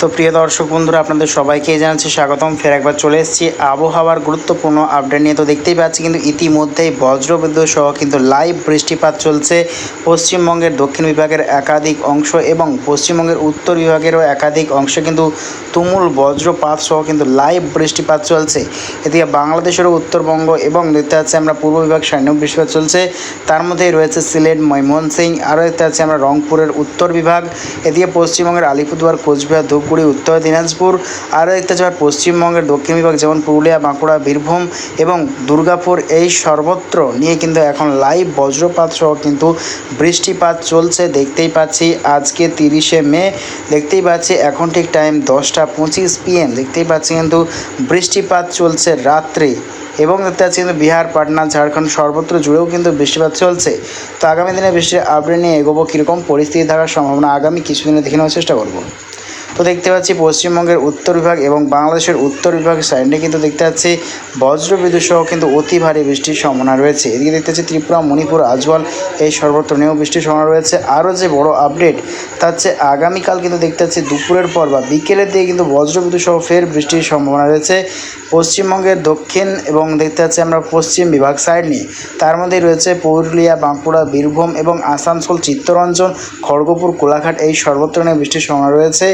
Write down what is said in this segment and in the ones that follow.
তো প্রিয় দর্শক বন্ধুরা, আপনাদের সবাইকে জানাচ্ছি স্বাগতম। ফের একবার চলে এসেছি আবহাওয়ার গুরুত্বপূর্ণ আপডেট নিয়ে। তো দেখতেই পাচ্ছি কিন্তু ইতিমধ্যেই বজ্রবিদ্যুৎ সহ কিন্তু লাইভ বৃষ্টিপাত চলছে। পশ্চিমবঙ্গের দক্ষিণ বিভাগের একাধিক অংশ এবং পশ্চিমবঙ্গের উত্তর বিভাগেরও একাধিক অংশে কিন্তু তুমুল বজ্রপাত সহ কিন্তু লাইভ বৃষ্টিপাত চলছে। এদিকে বাংলাদেশেরও উত্তরবঙ্গ এবং দেখতে পাচ্ছি আমরা পূর্ব বিভাগ সাইনেও বৃষ্টিপাত চলছে। তার মধ্যেই রয়েছে সিলেট ময়মনসিং আরও দেখতে পাচ্ছি আমরা রংপুরের উত্তর বিভাগ। এদিকে পশ্চিমবঙ্গের আলিপুরদুয়ার, কোচবিহার ধূপগুড়ি উত্তর দিনাজপুর, আরও দেখতে পাচ্ছি পশ্চিমবঙ্গের দক্ষিণ বিভাগ যেমন পুরুলিয়া, বাঁকুড়া, বীরভূম এবং দুর্গাপুর, এই সর্বত্র নিয়ে কিন্তু এখন লাইভ বজ্রপাত সহ কিন্তু বৃষ্টিপাত চলছে। দেখতেই পাচ্ছি আজকে তিরিশে মে, দেখতেই পাচ্ছি এখন ঠিক টাইম দশটা পঁচিশ পিএম দেখতেই পাচ্ছি কিন্তু বৃষ্টিপাত চলছে রাত্রে এবং দেখতে পাচ্ছি কিন্তু বিহার, পাটনা, ঝাড়খণ্ড সর্বত্র জুড়েও কিন্তু বৃষ্টিপাত চলছে। তো আগামী দিনে বৃষ্টির আপডেট নিয়ে এগোবো কীরকম পরিস্থিতি থাকার সম্ভাবনা আগামী কিছুদিনে দেখে নেওয়ার চেষ্টা করব। তো দেখতে পাচ্ছি পশ্চিমবঙ্গের উত্তর বিভাগ এবং বাংলাদেশের উত্তর বিভাগ সাইডে কিন্তু দেখতে পাচ্ছি বজ্রবিদ্যুৎ সহ কিন্তু অতি ভারী বৃষ্টির সম্ভাবনা রয়েছে। এদিকে দেখতে পাচ্ছি ত্রিপুরা, মণিপুর, আজওয়াল এই সর্বত্র নিয়েও বৃষ্টির সম্ভাবনা রয়েছে। আরও যে বড় আপডেট তা হচ্ছে আগামীকাল কিন্তু দেখতে পাচ্ছি দুপুরের পর বা বিকেলের দিকে কিন্তু বজ্রবিদ্যুৎ সহ ফের বৃষ্টির সম্ভাবনা রয়েছে। পশ্চিমবঙ্গের দক্ষিণ এবং দেখতে পাচ্ছি আমরা পশ্চিম বিভাগ সাইড নিয়ে। তার মধ্যেই রয়েছে পুরুলিয়া, বাঁকুড়া, বীরভূম এবং আসানসোল, চিত্তরঞ্জন, খড়গপুর, কোলাঘাট এই সর্বত্র নিয়ে বৃষ্টির সম্ভাবনা রয়েছে।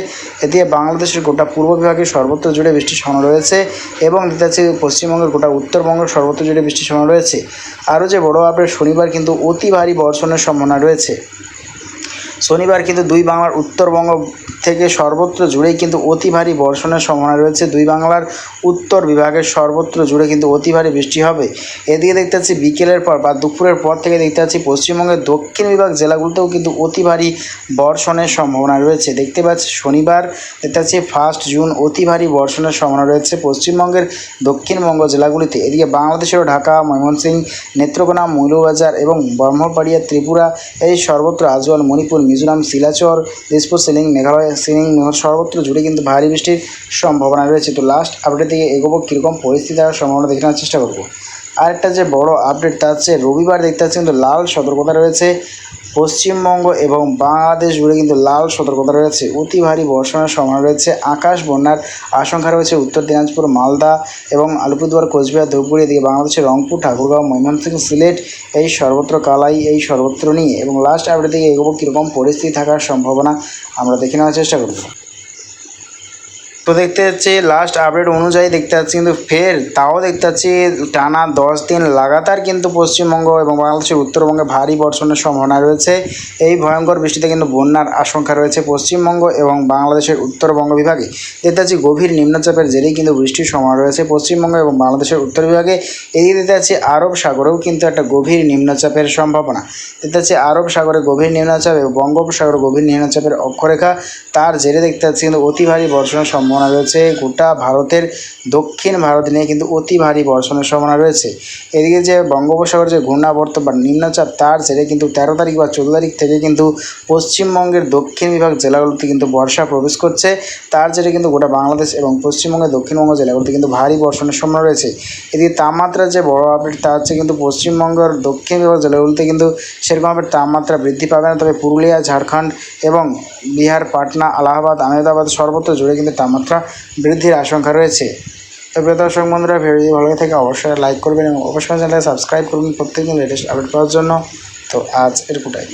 এদিকে বাংলাদেশের গোটা পূর্ব বিভাগে সর্বত্র জুড়ে বৃষ্টির সম্ভাবনা রয়েছে এবং দেখতে পাচ্ছি পশ্চিমবঙ্গের গোটা উত্তরবঙ্গের সর্বত্র জুড়ে বৃষ্টির সম্ভাবনা রয়েছে। আরও যে বড় আপডেট, শনিবার কিন্তু অতি ভারী বর্ষণের সম্ভাবনা রয়েছে। শনিবার কিন্তু দুই বাংলার উত্তরবঙ্গ থেকে সর্বত্র জুড়েই কিন্তু অতি ভারী বর্ষণের সম্ভাবনা রয়েছে। দুই বাংলার উত্তর বিভাগের সর্বত্র জুড়ে কিন্তু অতি ভারী বৃষ্টি হবে। এদিকে দেখতে পাচ্ছি বিকেলের পর বা দুপুরের পর থেকে দেখতে পাচ্ছি পশ্চিমবঙ্গের দক্ষিণ বিভাগ জেলাগুলোতেও কিন্তু অতি ভারী বর্ষণের সম্ভাবনা রয়েছে। দেখতে পাচ্ছি শনিবার দেখতে পাচ্ছি ফার্স্ট জুন অতি ভারী বর্ষণের সম্ভাবনা রয়েছে পশ্চিমবঙ্গের দক্ষিণবঙ্গ জেলাগুলিতে। এদিকে বাংলাদেশেরও ঢাকা, ময়মনসিংহ, নেত্রকোনা মৌলবাজার এবং ব্রহ্মপাড়িয়া ত্রিপুরা, এই সর্বত্র আজওয়াল মণিপুর মিজোরাম, শিলাচর দিসপুর সিলিং, মেঘালয়, সিলিং সর্বত্র জুড়ে কিন্তু ভারী বৃষ্টির সম্ভাবনা রয়েছে। তো লাস্ট আপডেট থেকে এগোবো, কীরকম পরিস্থিতি আর সম্ভাবনা দেখে নেওয়ার চেষ্টা করব। আরেকটা যে বড় আপডেট তা হচ্ছে, রবিবার দেখতে পাচ্ছি কিন্তু লাল সতর্কতা রয়েছে। পশ্চিমবঙ্গ এবং বাংলাদেশ জুড়ে কিন্তু লাল সতর্কতা রয়েছে। অতি ভারী বর্ষণের সম্ভাবনা রয়েছে। আকাশ বন্যার আশঙ্কা রয়েছে উত্তর দিনাজপুর, মালদা এবং আলিপুরদুয়ার, কোচবিহার, ধূপগুড়ি এদিকে বাংলাদেশের রংপুর, ঠাকুরগাঁও, ময়মনসিংহ, সিলেট এই সর্বত্র কালাই, এই সর্বত্র নিয়ে এবং লাস্ট আপডেট দিকে এগোবো কীরকম পরিস্থিতি থাকার সম্ভাবনা আমরা দেখে নেওয়ার চেষ্টা করব। তো দেখতে পাচ্ছি লাস্ট আপডেট অনুযায়ী দেখতে পাচ্ছি কিন্তু ফের তাও দেখতে পাচ্ছি টানা দশ দিন লাগাতার কিন্তু পশ্চিমবঙ্গ এবং বাংলাদেশের উত্তরবঙ্গে ভারী বর্ষণের সম্ভাবনা রয়েছে। এই ভয়ঙ্কর বৃষ্টিতে কিন্তু বন্যার আশঙ্কা রয়েছে পশ্চিমবঙ্গ এবং বাংলাদেশের উত্তরবঙ্গ বিভাগে। দেখতে পাচ্ছি গভীর নিম্নচাপের জেরেই কিন্তু বৃষ্টির সম্ভাবনা রয়েছে পশ্চিমবঙ্গ এবং বাংলাদেশের উত্তর বিভাগে। এদিকে দেখতে পাচ্ছি আরব সাগরেও কিন্তু একটা গভীর নিম্নচাপের সম্ভাবনা। দেখতে পাচ্ছি আরব সাগরে গভীর নিম্নচাপ এবং বঙ্গোপসাগরে গভীর নিম্নচাপের অক্ষরেখা। তার জেরে দেখতে পাচ্ছি কিন্তু অতি ভারী বর্ষণের সম্ভাবনা রয়েছে। গোটা ভারতের দক্ষিণ ভারত নিয়ে কিন্তু অতি ভারী বর্ষণের সম্ভাবনা রয়েছে। এদিকে যে বঙ্গোপসাগর যে ঘূর্ণাবর্ত বা নিম্নচাপ, তার জেরে কিন্তু তেরো তারিখ বা চোদ্দ তারিখ থেকে কিন্তু পশ্চিমবঙ্গের দক্ষিণ বিভাগ জেলাগুলোতে কিন্তু বর্ষা প্রবেশ করছে। তার জেরে কিন্তু গোটা বাংলাদেশ এবং পশ্চিমবঙ্গের দক্ষিণবঙ্গ জেলাগুলোতে কিন্তু ভারী বর্ষণের সম্ভাবনা রয়েছে। এদিকে তাপমাত্রার যে বড় আপডেট, তা হচ্ছে কিন্তু পশ্চিমবঙ্গের দক্ষিণ বিভাগ জেলাগুলোতে কিন্তু সেরকমভাবে তাপমাত্রা বৃদ্ধি পাবে না। তবে পুরুলিয়া, ঝাড়খণ্ড এবং বিহার, পাটনা, আলাহাবাদ, আহমেদাবাদ সর্বত্র জুড়ে কিন্তু তাপমাত্রা বৃদ্ধির আশঙ্কা রয়েছে। তো প্রিয় দর্শক বন্ধুরা ভিডিও ভালো লাগে থাকে অবশ্যই লাইক করবেন এবং অবশ্যই চ্যানেলে সাবস্ক্রাইব করবেন প্রত্যেকদিন লেটেস্ট আপডেট পাওয়ার জন্য। তো আজ এরকুটাই